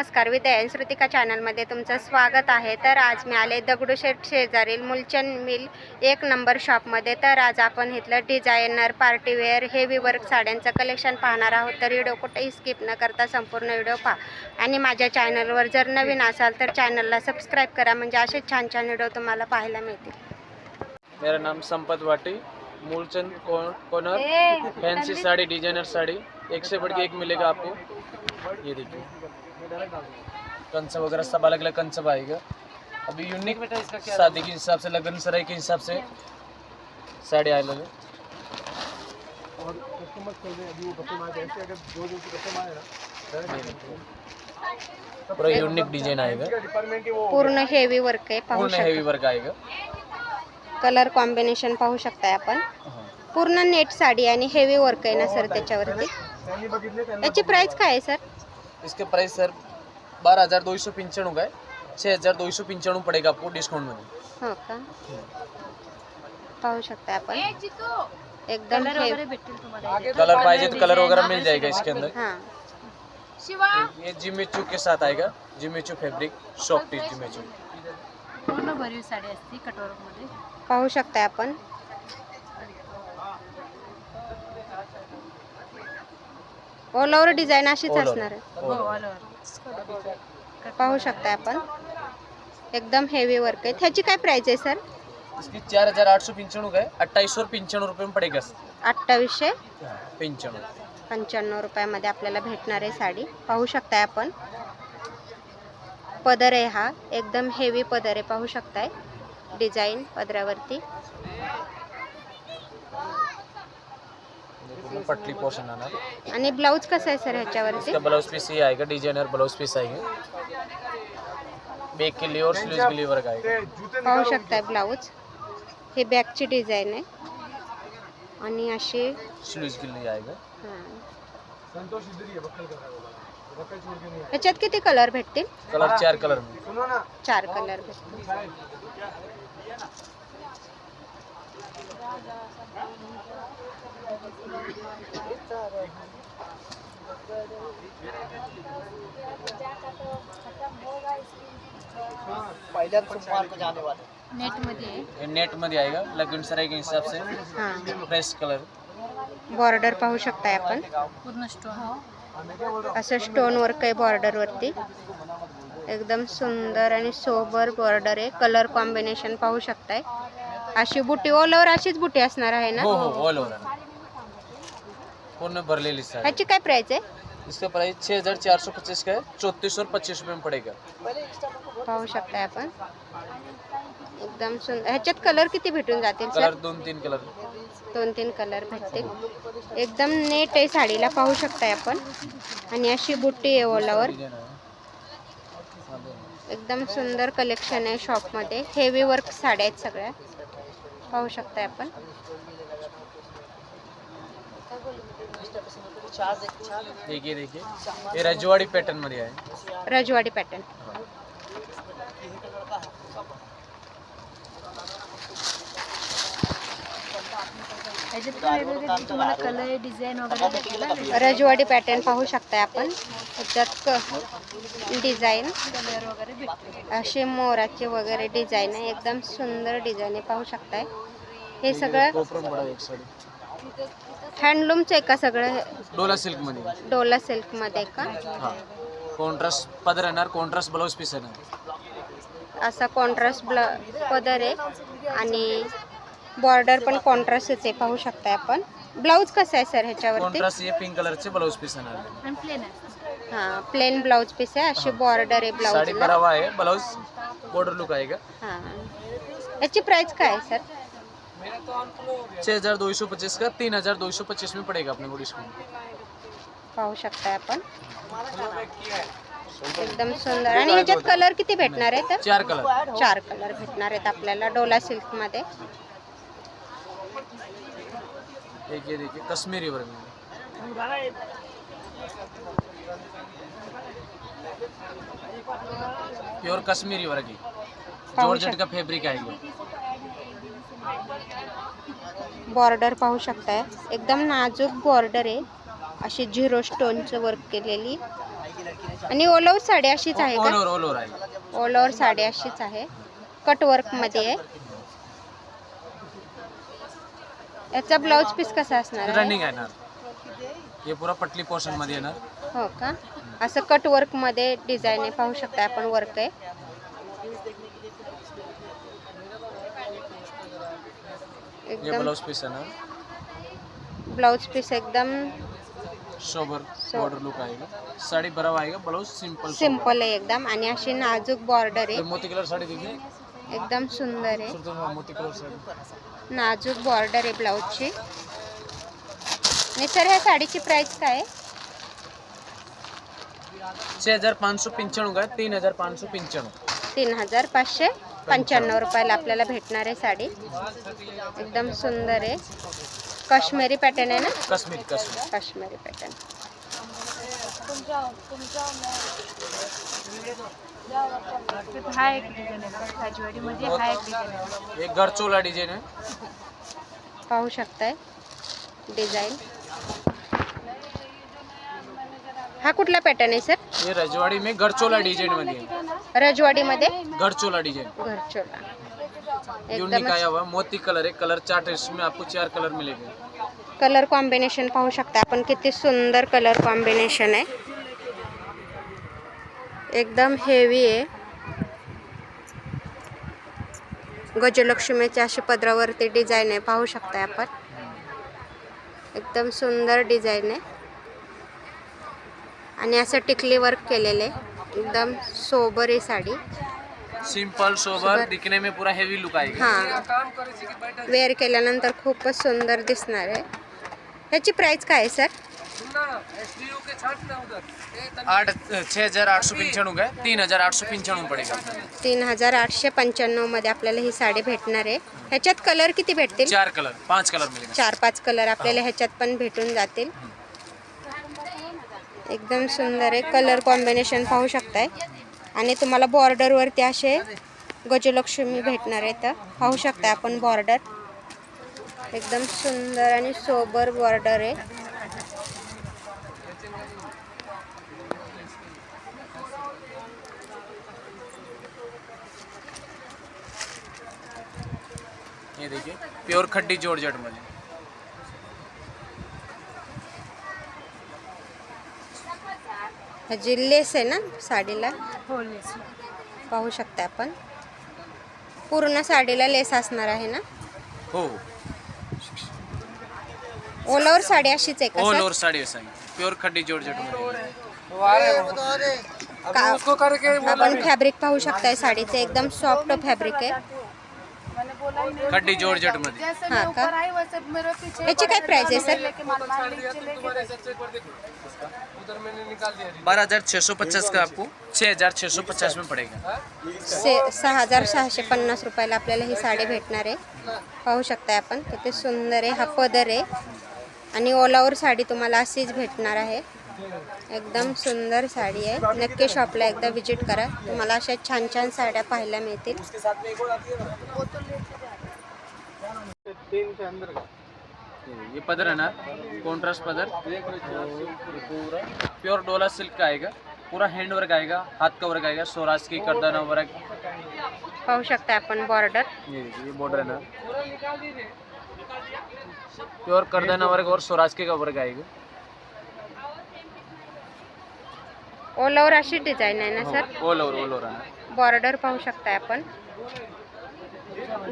नमस्कार विद्या श्रुतिका चॅनलमध्ये तुमचं स्वागत आहे. तर आज मी आले दगडूशेठ शेजारील मुलचंद मिल एक नंबर शॉपमध्ये. तर आज आपण इथलं डिझायनर पार्टीवेअर हेवी वर्क साड्यांचं कलेक्शन पाहणार आहोत. तर व्हिडिओ कुठेही स्किप न करता संपूर्ण व्हिडिओ पहा. आणि माझ्या चॅनलवर जर नवीन असाल तर चॅनलला सबस्क्राईब करा. म्हणजे असेच छान छान व्हिडिओ तुम्हाला पाहायला मिळतील. मेरा नाम संपत वाटी Moolchand Conor fancy sari designer sari. एक से बढ़ के एक मिलेगा आपको. ये देखिए। कंच वगैरह सब अलग अलग कंच आएगा अभी यूनिक शादी के हिसाब से लगन सराय के हिसाब से साड़ी आए लगे। पूरा यूनिक डिज़ाइन आएगा। पूर्ण हेवी वर्क आहे पाहू पूर्ण हेवी शकता वर्क आएगा। कलर कॉम्बिनेशन पाहू शकताय आपण। हाँ। पूर्ण नेट साडी आणि हेवी वर्क आहे ना सर त्याच्यावरती. याची प्राइस काय आहे सर इसके प्राइस सर बारह हज़ार दो सौ पंचाणु का है छः हज़ार दो सौ पंचाणु पड़ेगा आपको डिस्काउंट में हो का? पाहू शकता आपण. एकदम कलर पाहिजे तो कलर वगैरह मिल जाएगा इसके अंदर? हां. ये जिमेचू के साथ आएगा जिमेचू फैब्रिक सॉफ्ट जिमेचू. पूर्ण भरीव साडी असते कटोरमध्ये. पाहू शकताय आपण. ऑल ओव्हर डिझाईन अशीच All over. असणार आहे. हो ऑल ओव्हर पाहू शकताय आपण. एकदम हेवी वर्क आहे. ह्याची काय प्राइस आहे सर इसकी चार हज़ार आठ सौ पंचाणु का है अट्ठाईस सौ पंचाणु रुपये में पड़ेगा अठ्ठावीसशे पंचाणु पंच्याण्णव. रुपयामध्ये आपल्याला भेटणार आहे साडी. पाहू शकताय आपण. पदर आहे हा. एकदम हेवी पदर आहे. पाहू शकताय. डिझाईन पदरावरती. पूर्ण पटली पोर्शन आना आणि ब्लाऊज कसं आहे सर ह्याच्यावरती? इसका ब्लाउज पीस ये आएगा डिज़ाइनर ब्लाउज पीस आएगा बैक के लिए और स्लीव के लिए वर्क आएगा पाहू शकताय ब्लाऊज. हे बॅकची डिझाईन आहे. आणि स्लीव के लिए आएगा हाँ. ह्याच्यात किती कलर भेटतील? कलर चार कलर में चार कलर भेटतील. नेट में आएगा लगन सराय के हिसाब से फ्रेश कलर बॉर्डर पाहू शकताय आपण. पूर्ण स्टोन असं स्टोन वर्क आहे बॉर्डरवरती एकदम सुंदर आणि सोबर बॉर्डर आहे. कलर कॉम्बिनेशन पाहू शकताय. अशी बुटी ऑल ओवर अशीच बुटी असणार आहे ना? हो हो ऑल ओवर पूर्ण भरलेली साड़ी. ह्याची काय प्राइस आहे? इसका प्राइस छः हज़ार चार सौ पच्चीस का है चौंतीस और पच्चीस रुपये में पड़ेगा. पाहू शकताय आपण. एकदम सुंदर. ह्याच्यात कलर किती भेटून जातील कलर सर दोन तीन कलर दोन तीन कलर भेटतील. एकदम नेट आहे साडीला पाहू शकताय आपण. आणि अशी बुट्टी आहे ओलावर. एकदम सुंदर कलेक्शन आहे शॉपमध्ये हेवी वर्क साड्या आहेत सगळ्या. पाहू शकताय आपण. देखिए देखिए। ये रजवाड़ी पैटर्नमध्ये आहे रजवाडी पॅटर्न याच्यात वेगवेगळे तुम्हाला कलर डिझाईन वगैरे भेटेल ना रजवाडी पॅटर्न पाहू शकताय आपण. ह्याच्यात क डिझाईन कलर वगैरे भेटतील असे मोराचे वगैरे डिझाईन आहे. एकदम सुंदर डिझाईन आहे. पाहू शकताय. हे सगळं एक साडी हँडलूमचं आहे का सगळं? डोला सिल्कमध्ये डोला सिल्कमध्ये का? हा. कॉन्ट्रास्ट पदर येणार कॉन्ट्रास्ट ब्लाऊज पीस येणार. असा कॉन्ट्रास्ट ब्ल पदर आहे. आणि बॉर्डर पण कॉन्ट्रास्टच आहे पाहू शकताय आपण. ब्लाऊज कसं आहे सर ह्याच्यावरती? कॉन्ट्रास्ट ये पिंक कलरचे ब्लाऊज पीस येणार. आणि प्लेन असते हां प्लेन ब्लाऊज पीस आहे. अशी बॉर्डर आहे साडी ब्लाऊजला आहे ब्लाऊज बॉर्डर लुक आएगा हां. याची प्राइस काय आहे सर? छः हज़ार दो सौ पच्चीस का तीन हज़ार दो सौ पच्चीस में पड़ेगा अपने को डिस्काउंट पाहू शकताय आपण. एकदम सुंदर. आणि ह्याच्यात कलर किती भेटणार आहे तर? चार कलर चार कलर भेटणार आहेत आपल्याला डोला सिल्कमध्ये. देखिए देखिए कश्मीरी वर्क में प्योर कश्मीरी वर्क है जॉर्जेट का फैब्रिक आएगा बॉर्डर पाहू शकताय. एकदम नाजूक बॉर्डर आहे. अशी झिरो स्टोनचं वर्क केलेली. आणि ऑल ओव्हर साडी अशीच आहे ऑल का ओव्हर ऑल ओव्हर साडी अशीच आहे. कटवर्कमध्ये आहे. याचा ब्लाऊज पीस कसा असणार आहे? रनिंग हे पुरा पटली पोर्शनमध्ये येणार. हो का? असं कटवर्कमध्ये डिझाईन आहे. पाहू शकता आपण वर्क आहे. ये एकदम ब्लाउज पीस आहे ना? ब्लाउज पीस एकदम सोबर बॉर्डर लुक आएगा। साड़ी बराबर आएगा ब्लाउज सिंपल सिंपल आहे एकदम आणि अशी नाजूक बॉर्डर ये आहे मोती कलर साड़ी देखिए। एकदम सुंदर आहे। सुरत में मोती कलर साड़ी। नाजूक बॉर्डर आहे ब्लाऊजची आणि सर ह्या साडीची प्राइस काय आहे? छः हजार पाँच सौ पंचाणु का? है तीन हजार पाँच सौ पंचाणु तीन हजार पाचशे पंच्याण्णव रुपयाला आपल्याला भेटणार आहे साडी. एकदम सुंदर आहे. काश्मीरी पॅटर्न आहे ना? कश्मीर पॅटर्न हा एक डिझाईन आहे हा एक डिझाईन आहे. एक पाहू शकताय. डिझाईन हा कुठला पॅटर्न आहे सर ये रजवाड़ी में गरचोला डिजाइनमध्ये है रजवाडीमध्ये? गरचोला डिजाइन घरचोला. यूनिक एकदम आया हुआ है, मोती कलर है कलर चार्ट है इसमें आपको चार कलर मिलेंगे. कलर कॉम्बिनेशन पाहू शकता आपण किती सुंदर कलर कॉम्बिनेशन आहे. एकदम हेवी आहे. गजलक्ष्मीच्या अशी पदरावरती डिझाईन आहे पाहू शकता आपण. एकदम सुंदर डिझाईन आहे. आणि असं टिकली वर्क केलेलं आहे. एकदम सोबर आहे साडी. सिंपल सोबर दिखने में पूरा हेवी लुक आएगा. हां. वेअर केल्यानंतर खूपच सुंदर दिसणार आहे. ह्याची प्राइस काय आहे सर आठ छः हजार आठ सौ पंचाणु का है तीन हजार आठ सौ पंचाणु पड़ेगा. तीन हजार आठशे पंच्याण्णवमध्ये आपल्याला ही साडी भेटणार आहे. ह्याच्यात कलर किती भेटतील? चार कलर पांच कलर चार पाच कलर आपल्याला ह्याच्यात पण भेटून जातील. एकदम सुंदर आहे. कलर कॉम्बिनेशन पाहू शकताय. आणि तुम्हाला बॉर्डरवरती असे गजलक्ष्मी भेटणार आहे तर पाहू शकताय आपण बॉर्डर एकदम सुंदर आणि सोबर बॉर्डर आहे. ये देखिए प्योर खड्डी जॉर्जेटमध्ये ह्याची लेस आहे ना साडीला? हो लेस पाहू शकता आपण. पूर्ण साडीला लेस असणार आहे ना? हो. ओलावर साडी अशीच आहे का ऑल सर? ओवर साड़ी ही प्योर खड्डी जॉर्जेट का- आपण फॅब्रिक पाहू शकताय साडीचं. एकदम सॉफ्ट फॅब्रिक आहे. खड्डी जॉर्जेटमध्ये. हा का? याची काय प्राइस आहे सर? बारह हजार छः सौ पचास का आपको छः हजार छः सौ पचास में पड़ेगा. से सहा हजार सहाशे पन्नास रुपयाला आपल्याला ही साडी भेटणार आहे. पाहू शकताय आपण किती सुंदर आहे हा पदर आहे. आणि ओलावर साडी तुम्हाला अशीच भेटणार आहे. एकदम सुंदर साडी आहे. नक्की शॉपला एकदा विजिट करा. तुम्हाला अशा छान छान साड्या पाहायला मिळतील. ये पदर है ना? कॉन्ट्रास्ट पदर। पूरा प्योर डोला सिल्क का आएगा। पूरा हैंड वर्क आएगा हाथ का वर्क आएगा स्वराज की करदाना वर्क पाहू शकता आपण बॉर्डर ये ये बॉर्डर है ना? प्योर करदाना वर्क और स्वराज के का वर्क आएगा। ओलावर अशी डिझाईन आहे ना sir all over all over है ना बॉर्डर पाहू शकताय आपण?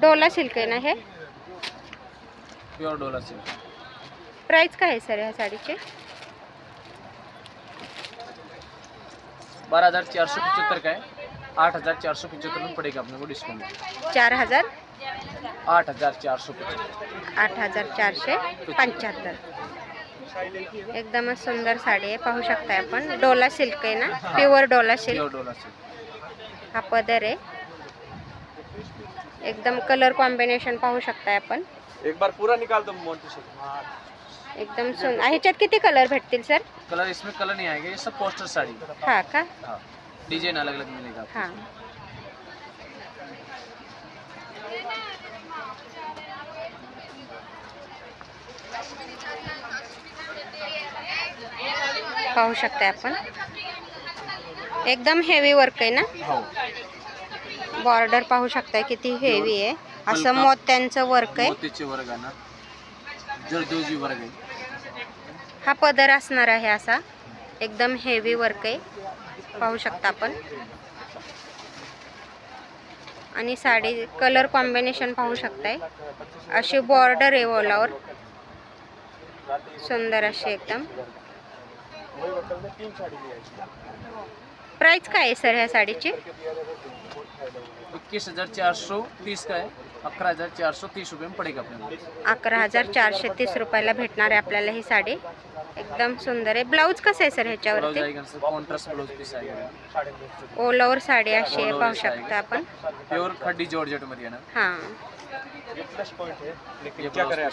डोला सिल्क आहे ना हे? प्योर डोला सिल्क प्राइस काय आहे सर ह्या साडीची? बारह हजार चार सौ पचहत्तर का है आठ हजार चार सौ पचहत्तर में पड़ेगा अपने को डिस्काउंट चार हजार आठ हजार चार सौ पचहत्तर आठ हजार चारशे पंच्याहत्तर. एकदमच सुंदर साडी आहे. पाहू शकताय आपण. डोला सिल्क आहे ना? Pure Dola silk. Pure Dola silk. हा पदर आहे. एकदम कलर कॉम्बिनेशन पाहू शकताय आपण. एक बार पूरा निकाल दो मोटी से एकदम सुंदर ह्याच्यात किती कलर भेटतील सर? कलर इसमें कलर नहीं आएगा ये सब पोस्टर साड़ी. हा का? हाँ. डिज़ाइन अलग अलग मिलेगा आपको। हाँ. पाहू शकताय आपण. एकदम हेवी वर्क आहे ना? हो. बॉर्डर पाहू शकताय किती हेवी आहे. असं. मोत्यांचं वर्क आहे. वर्ग वर्ग हा पदर असणार आहे असा. एकदम हेवी वर्क आहे. पाहू शकता आपण. आणि साडी कलर कॉम्बिनेशन पाहू शकताय. अशी बॉर्डर आहे वॉलावर. सुंदर अशी एकदम. प्राइस काय आहे सर ह्या साडीची? इक्कीस हजार चार सौ तीस का है अकरा हजार चार सौ तीस रुपये में पड़ेगा अपने अकरा हजार चारशे तीस रुपयाला भेटणार आहे आपल्याला ही साडी. एकदम सुंदर आहे. ब्लाऊज कसं आहे सर ब्लाउज ह्याच्यावरती कॉन्ट्रास्ट ब्लाउज पीस आएगा ओलावर साडी अशी आहे पाहू शकता आपण. प्योर खड्डी जॉर्जेटमध्ये आहे हां.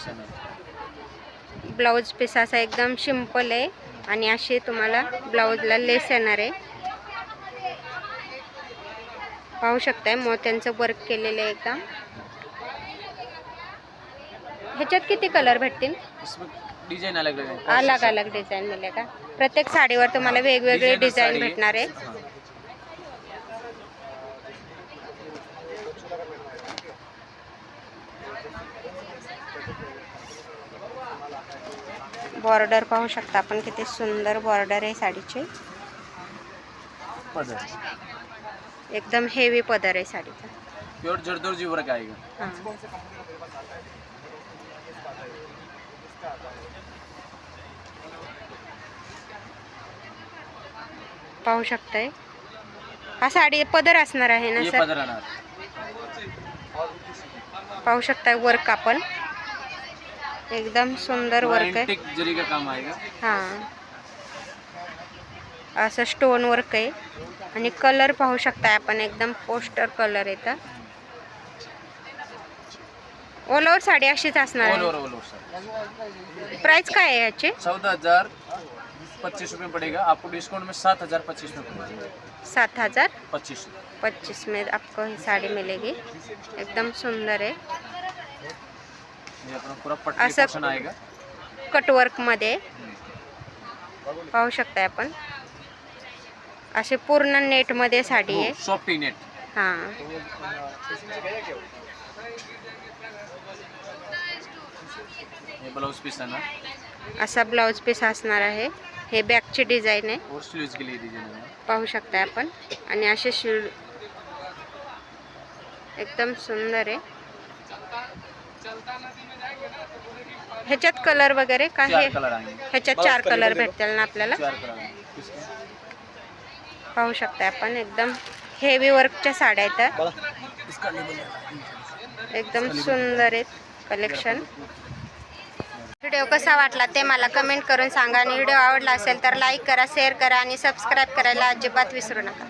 आहे ब्लाऊज पीस असा एकदम सिंपल आहे. आणि अशी तुम्हाला ब्लाऊजला लेस येणार आहे. पाहू शकताय. मोत्यांचं वर्क केलेलं आहे एकदम ह्याच्यात किती कलर भेटतील? इसमें डिजाइन अलग अलग है अलग. अलग डिझाईन मिळेल का? प्रत्येक साडीवर तुम्हाला वेगवेगळे Designer डिझाईन साडी. आहे. भेटणार आहे हाँ. बॉर्डर पाहू शकता आपण किती सुंदर बॉर्डर आहे साडीची. पदर एकदम हेवी पदर आहे साडीचा. प्योर जरदोजी वर्क आएगा हां. पाहू शकताय? हा साडी पदर असणार आहे ना सर? पदर पाहू शकताय वर्क आपण. एकदम सुंदर वर्क आहे. एंटिक जरी का काम आएगा हां. असं स्टोन वर्क आहे. आणि कलर पाहू शकताय आपण एकदम पोस्टर कलर येतं ऑल ओव्हर साडी अशीच असणार प्राइस काय आहे याची? चौदह हजार पच्चीस रुपये पड़ेगा. आपको डिस्काउंट में सात हजार पच्चीस में पड़ेगा. सात हजार? पच्चीस पच्चीस में आपको ही साड़ी मिलेगी. एकदम सुंदर आहे. आएगा. कटवर्कमध्ये पाहू शकताय आपण. असे पूर्ण नेटमध्ये साडी आहे. सॉफ्टी नेट हां. ये ब्लाउज पीस है ना? असा ब्लाऊज पीस असणार आहे. हे बॅकची डिझाईन आहे. और स्लीव्स के लिए डिजाइन है पाहू शकताय आपण. आणि असे शिड एकदम सुंदर आहे. ह्याच्यात कलर वगैरे का हे चार कलर आएंगे ह्याच्यात चार कलर भेटतील ना आपल्याला चार कलर आएंगे किसके? पाहू शकताय आपण. एकदम हेवी वर्कच्या साड्या आहेत। एकदम सुंदर आहेत कलेक्शन व्हिडिओ कसा वाटला ते मला कमेंट करून सांगा आणि व्हिडिओ आवडला असेल तर लाईक करा शेअर करा आणि सबस्क्राईब करायला अजिबात विसरू नका.